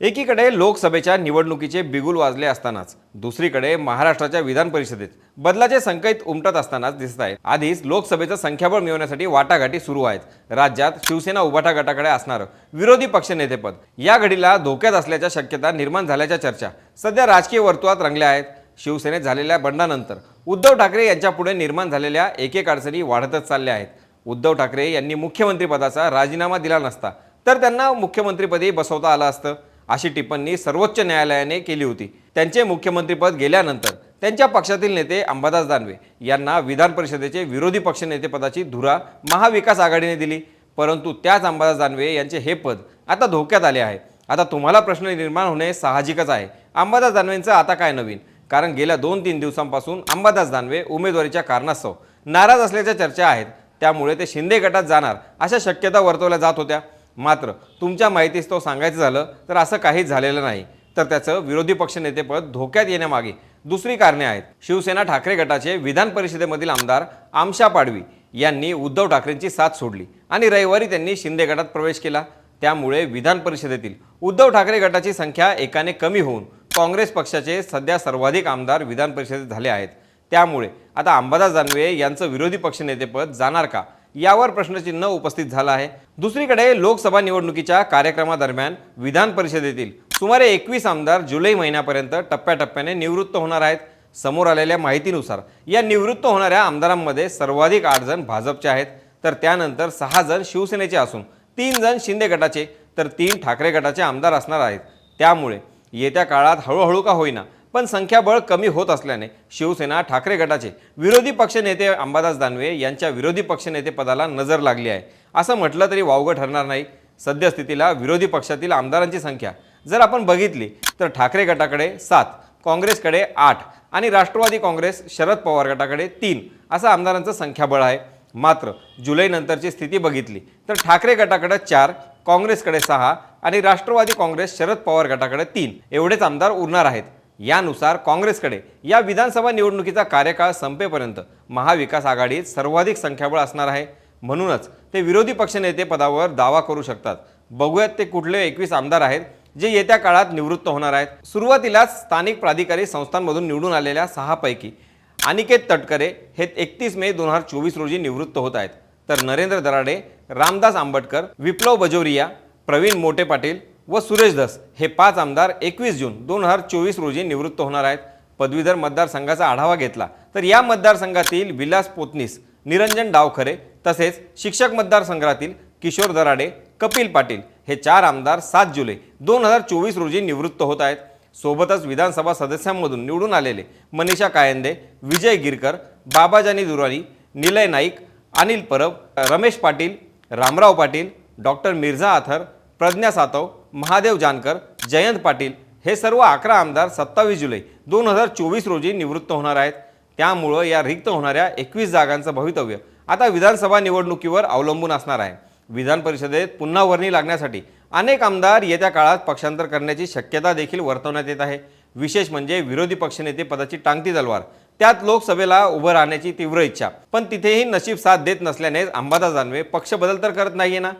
एकीकडे लोकसभेच्या निवडणुकीचे बिगुल वाजले असतानाच दुसरीकडे महाराष्ट्राच्या विधान परिषदेत बदलाचे संकेत उमटत असतानाच दिसत आहेत. आधीच लोकसभेचं संख्याबळ मिळवण्यासाठी वाटाघाटी सुरू आहेत. राज्यात शिवसेना उभाटा गटाकडे असणारं विरोधी पक्षनेतेपद या घडीला धोक्यात असल्याच्या शक्यता निर्माण झाल्याच्या चर्चा सध्या राजकीय वर्तुळात रंगल्या आहेत. शिवसेनेत झालेल्या बंडानंतर उद्धव ठाकरे यांच्यापुढे निर्माण झालेल्या एकेक अडचणी वाढतच चालल्या आहेत. उद्धव ठाकरे यांनी मुख्यमंत्रीपदाचा राजीनामा दिला नसता तर त्यांना मुख्यमंत्रीपदी बसवता आलं असतं. अशी टिप्पणी सर्वोच्च न्यायालयाने केली होती. त्यांचे मुख्यमंत्रीपद गेल्यानंतर त्यांच्या पक्षातील नेते अंबादास दानवे यांना विधान परिषदेचे विरोधी पक्षनेतेपदाची धुरा महाविकास आघाडीने दिली. परंतु त्याच अंबादास दानवे यांचे हे पद आता धोक्यात आले आहे. आता तुम्हाला प्रश्न निर्माण होणे साहजिकच आहे. अंबादास दानवेंचं आता काय नवीन? कारण गेल्या दोन तीन दिवसांपासून अंबादास दानवे उमेदवारीच्या कारणास्तव नाराज असल्याच्या चर्चा आहेत. त्यामुळे ते शिंदे गटात जाणार अशा शक्यता वर्तवल्या जात होत्या. मात्र तुमच्या माहितीस तो सांगायचं झालं तर असं काहीच झालेलं नाही. तर त्याचं विरोधी पक्षनेतेपद धोक्यात येण्यामागे. दुसरी कारणे आहेत. शिवसेना ठाकरे गटाचे विधान परिषदेमधील आमदार आमशा पाडवी यांनी उद्धव ठाकरेंची साथ सोडली आणि रविवारी त्यांनी शिंदे गटात प्रवेश केला. त्यामुळे विधान परिषदेतील उद्धव ठाकरे गटाची संख्या एकाने कमी होऊन काँग्रेस पक्षाचे सध्या सर्वाधिक आमदार विधान परिषदेत झाले आहेत. त्यामुळे आता अंबादास दानवे यांचं विरोधी पक्षनेतेपद जाणार का? यावर प्रश्नचिन्ह उपस्थित झालं आहे. दुसरीकडे लोकसभा निवडणुकीच्या कार्यक्रमादरम्यान विधान परिषदेतील सुमारे एकवीस आमदार जुलै महिन्यापर्यंत टप्प्याटप्प्याने निवृत्त होणार आहेत. समोर आलेल्या माहितीनुसार या निवृत्त होणाऱ्या आमदारांमध्ये सर्वाधिक आठ जण भाजपचे आहेत. तर त्यानंतर सहा जण शिवसेनेचे असून तीन जण शिंदे गटाचे तर तीन ठाकरे गटाचे आमदार असणार आहेत. त्यामुळे येत्या काळात हळूहळू का होईना पण संख्याबळ कमी होत असल्याने शिवसेना ठाकरे गटाचे विरोधी पक्षनेते अंबादास दानवे यांच्या विरोधी पक्षनेतेपदाला नजर लागली आहे. असं म्हटलं तरी वावगं ठरणार नाही. सद्यस्थितीला विरोधी पक्षातील आमदारांची संख्या जर आपण बघितली तर ठाकरे गटाकडे सात काँग्रेसकडे आठ आणि राष्ट्रवादी काँग्रेस शरद पवार गटाकडे तीन असं आमदारांचं संख्याबळ आहे. मात्र जुलैनंतरची स्थिती बघितली तर ठाकरे गटाकडे चार काँग्रेसकडे सहा आणि राष्ट्रवादी काँग्रेस शरद पवार गटाकडे तीन एवढेच आमदार उरणार आहेत. यानुसार काँग्रेसकडे या विधानसभा निवडणुकीचा कार्यकाळ संपेपर्यंत महाविकास आघाडीत सर्वाधिक संख्याबळ असणार आहे. म्हणूनच ते विरोधी पक्षनेते पदावर दावा करू शकतात. बघूयात ते कुठले एकवीस आमदार आहेत जे येत्या काळात निवृत्त होणार आहेत. सुरुवातीलाच स्थानिक प्राधिकारी संस्थांमधून निवडून आलेल्या सहापैकी अनिकेत तटकरे हे एकतीस मे दोन हजार चोवीस रोजी निवृत्त होत आहेत. तर नरेंद्र दराडे रामदास आंबटकर विप्लव बजोरिया प्रवीण मोटे पाटील व सुरेश दस हे पाच आमदार एकवीस जून दोन हजार चोवीस रोजी निवृत्त होणार आहेत. पदवीधर मतदारसंघाचा आढावा घेतला. तर या मतदारसंघातील विलास पोतनीस निरंजन डावखरे तसेच शिक्षक मतदारसंघातील किशोर दराडे कपिल पाटील हे चार आमदार सात जुलै दोन हजार चोवीस रोजी निवृत्त होत आहेत. सोबतच विधानसभा सदस्यांमधून निवडून आलेले मनीषा कायंदे विजय गिरकर बाबाजानी दुरानी निलय नाईक अनिल परब रमेश पाटील रामराव पाटील डॉक्टर मिर्झा आथर प्रज्ञा सातव महादेव जानकर जयंत पाटील हे सर्व अकरा आमदार सत्तावीस जुलै दोन हजार चोवीस रोजी निवृत्त होणार आहेत. त्यामुळं या रिक्त होणाऱ्या एकवीस जागांचं भवितव्य आता विधानसभा निवडणुकीवर अवलंबून असणार आहे. विधान परिषदेत पुन्हा वर्णी लागण्यासाठी अनेक आमदार येत्या काळात पक्षांतर करण्याची शक्यता देखील वर्तवण्यात येत आहे. विशेष म्हणजे विरोधी पक्षनेते पदाची टांगती तलवार. त्यात लोकसभेला उभं राहण्याची तीव्र इच्छा. पण तिथेही नशीब साथ देत नसल्याने अंबादास दानवे पक्ष बदल तर करत नाहीये ना?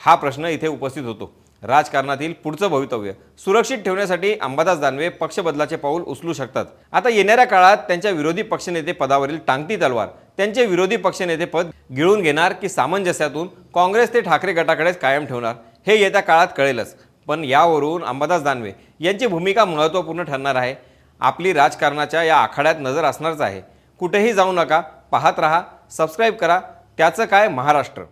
हा प्रश्न इथे उपस्थित होतो. राजकारणातील पुढचं भवितव्य. सुरक्षित ठेवण्यासाठी अंबादास दानवे पक्षबदलाचे पाऊल उचलू शकतात. आता येणाऱ्या काळात त्यांच्या विरोधी पक्षनेते पदावरील टांगती तलवार त्यांचे विरोधी पक्षनेते पद गिळून घेणार की सामंजस्यातून काँग्रेस ते ठाकरे गटाकडेच कायम ठेवणार हे येत्या काळात कळेलच. पण यावरून अंबादास दानवे यांची भूमिका महत्त्वपूर्ण ठरणार आहे. आपली राजकारणाच्या या आखाड्यात नजर असणारच आहे. कुठेही जाऊ नका पाहत रहा सबस्क्राईब करा. त्याचं काय? महाराष्ट्र.